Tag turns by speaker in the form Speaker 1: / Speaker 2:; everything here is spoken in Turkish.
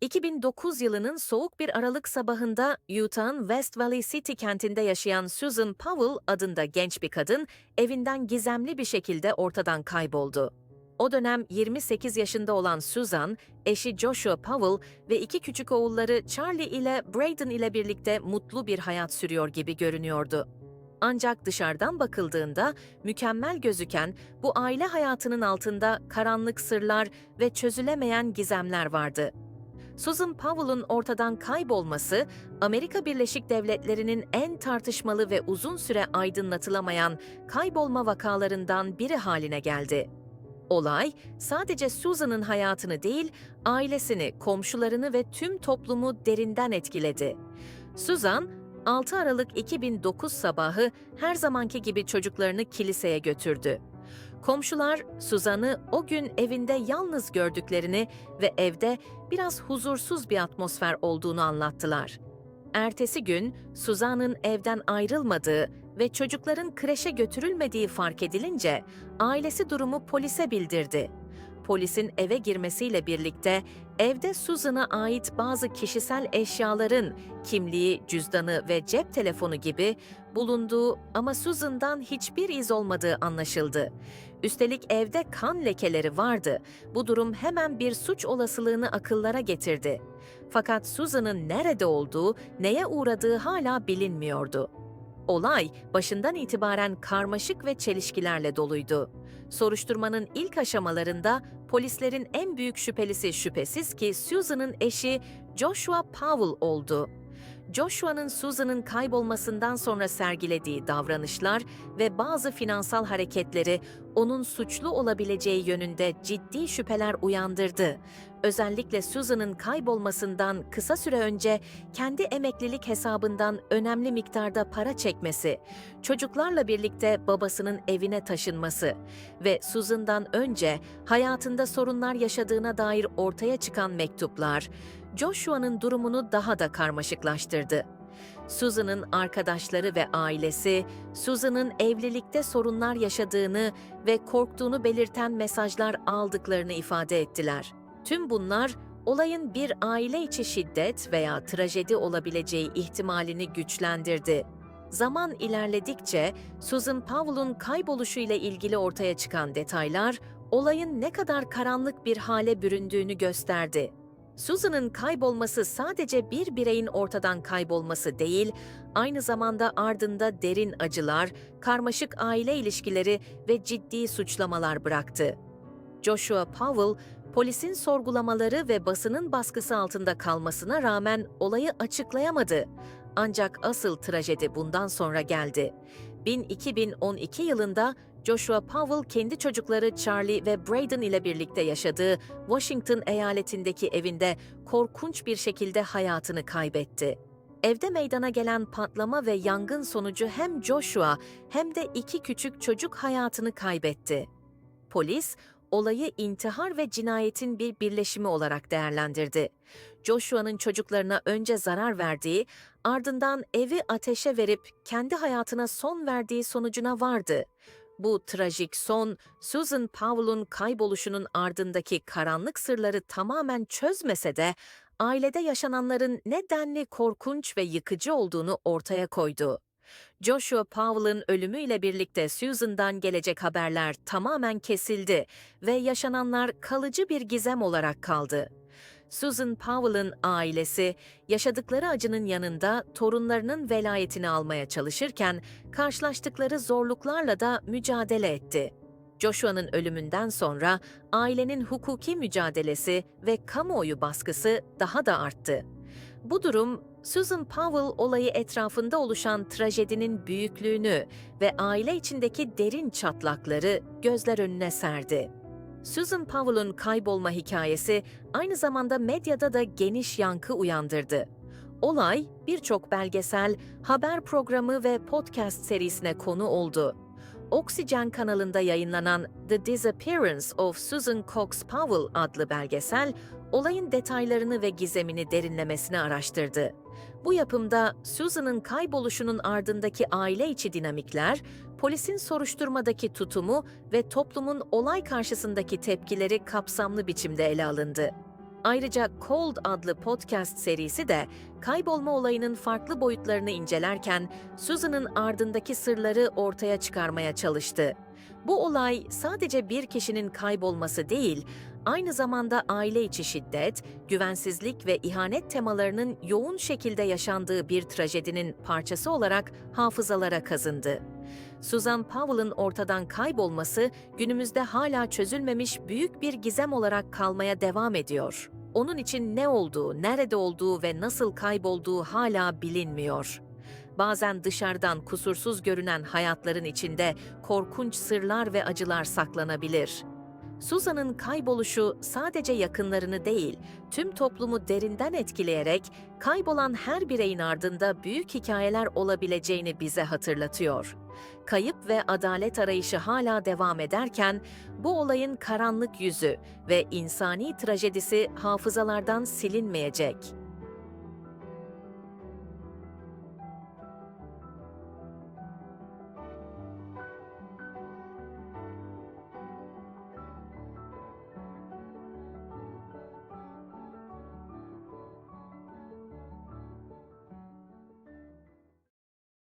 Speaker 1: 2009 yılının soğuk bir Aralık sabahında Utah'ın West Valley City kentinde yaşayan Susan Powell adında genç bir kadın evinden gizemli bir şekilde ortadan kayboldu. O dönem 28 yaşında olan Susan, eşi Joshua Powell ve iki küçük oğulları Charlie ile Braden ile birlikte mutlu bir hayat sürüyor gibi görünüyordu. Ancak dışarıdan bakıldığında mükemmel gözüken bu aile hayatının altında karanlık sırlar ve çözülemeyen gizemler vardı. Susan Powell'ın ortadan kaybolması, Amerika Birleşik Devletleri'nin en tartışmalı ve uzun süre aydınlatılamayan kaybolma vakalarından biri haline geldi. Olay, sadece Susan'ın hayatını değil, ailesini, komşularını ve tüm toplumu derinden etkiledi. Susan, 6 Aralık 2009 sabahı her zamanki gibi çocuklarını kiliseye götürdü. Komşular Suzan'ı o gün evinde yalnız gördüklerini ve evde biraz huzursuz bir atmosfer olduğunu anlattılar. Ertesi gün Suzan'ın evden ayrılmadığı ve çocukların kreşe götürülmediği fark edilince ailesi durumu polise bildirdi. Polisin eve girmesiyle birlikte evde Susan'a ait bazı kişisel eşyaların kimliği, cüzdanı ve cep telefonu gibi bulunduğu ama Susan'dan hiçbir iz olmadığı anlaşıldı. Üstelik evde kan lekeleri vardı. Bu durum hemen bir suç olasılığını akıllara getirdi. Fakat Susan'ın nerede olduğu, neye uğradığı hala bilinmiyordu. Olay başından itibaren karmaşık ve çelişkilerle doluydu. Soruşturmanın ilk aşamalarında polislerin en büyük şüphelisi şüphesiz ki Susan'ın eşi Joshua Powell oldu. Joshua'nın Susan'ın kaybolmasından sonra sergilediği davranışlar ve bazı finansal hareketleri onun suçlu olabileceği yönünde ciddi şüpheler uyandırdı. Özellikle Susan'ın kaybolmasından kısa süre önce kendi emeklilik hesabından önemli miktarda para çekmesi, çocuklarla birlikte babasının evine taşınması ve Susan'dan önce hayatında sorunlar yaşadığına dair ortaya çıkan mektuplar, Joshua'nın durumunu daha da karmaşıklaştırdı. Susan'ın arkadaşları ve ailesi, Susan'ın evlilikte sorunlar yaşadığını ve korktuğunu belirten mesajlar aldıklarını ifade ettiler. Tüm bunlar olayın bir aile içi şiddet veya trajedi olabileceği ihtimalini güçlendirdi. Zaman ilerledikçe Susan Powell'un kayboluşu ile ilgili ortaya çıkan detaylar olayın ne kadar karanlık bir hale büründüğünü gösterdi. Susan'ın kaybolması sadece bir bireyin ortadan kaybolması değil, aynı zamanda ardında derin acılar, karmaşık aile ilişkileri ve ciddi suçlamalar bıraktı. Joshua Powell, polisin sorgulamaları ve basının baskısı altında kalmasına rağmen olayı açıklayamadı. Ancak asıl trajedi bundan sonra geldi. 2012 yılında Joshua Powell kendi çocukları Charlie ve Braden ile birlikte yaşadığı Washington eyaletindeki evinde korkunç bir şekilde hayatını kaybetti. Evde meydana gelen patlama ve yangın sonucu hem Joshua hem de iki küçük çocuk hayatını kaybetti. Polis, olayı intihar ve cinayetin bir birleşimi olarak değerlendirdi. Joshua'nın çocuklarına önce zarar verdiği, ardından evi ateşe verip kendi hayatına son verdiği sonucuna vardı. Bu trajik son, Susan Powell'un kayboluşunun ardındaki karanlık sırları tamamen çözmese de, ailede yaşananların nedenli korkunç ve yıkıcı olduğunu ortaya koydu. Joshua Powell'ın ölümüyle birlikte Susan'dan gelecek haberler tamamen kesildi ve yaşananlar kalıcı bir gizem olarak kaldı. Susan Powell'ın ailesi yaşadıkları acının yanında torunlarının velayetini almaya çalışırken karşılaştıkları zorluklarla da mücadele etti. Joshua'nın ölümünden sonra ailenin hukuki mücadelesi ve kamuoyu baskısı daha da arttı. Bu durum Susan Powell olayı etrafında oluşan trajedinin büyüklüğünü ve aile içindeki derin çatlakları gözler önüne serdi. Susan Powell'ın kaybolma hikayesi aynı zamanda medyada da geniş yankı uyandırdı. Olay birçok belgesel, haber programı ve podcast serisine konu oldu. Oxygen kanalında yayınlanan The Disappearance of Susan Cox Powell adlı belgesel, olayın detaylarını ve gizemini derinlemesine araştırdı. Bu yapımda Susan'ın kayboluşunun ardındaki aile içi dinamikler, polisin soruşturmadaki tutumu ve toplumun olay karşısındaki tepkileri kapsamlı biçimde ele alındı. Ayrıca Cold adlı podcast serisi de kaybolma olayının farklı boyutlarını incelerken Susan'ın ardındaki sırları ortaya çıkarmaya çalıştı. Bu olay sadece bir kişinin kaybolması değil, aynı zamanda aile içi şiddet, güvensizlik ve ihanet temalarının yoğun şekilde yaşandığı bir trajedinin parçası olarak hafızalara kazındı. Susan Powell'ın ortadan kaybolması günümüzde hala çözülmemiş büyük bir gizem olarak kalmaya devam ediyor. Onun için ne olduğu, nerede olduğu ve nasıl kaybolduğu hala bilinmiyor. Bazen dışarıdan kusursuz görünen hayatların içinde korkunç sırlar ve acılar saklanabilir. Susan'ın kayboluşu sadece yakınlarını değil, tüm toplumu derinden etkileyerek kaybolan her bireyin ardında büyük hikayeler olabileceğini bize hatırlatıyor. Kayıp ve adalet arayışı hala devam ederken bu olayın karanlık yüzü ve insani trajedisi hafızalardan silinmeyecek.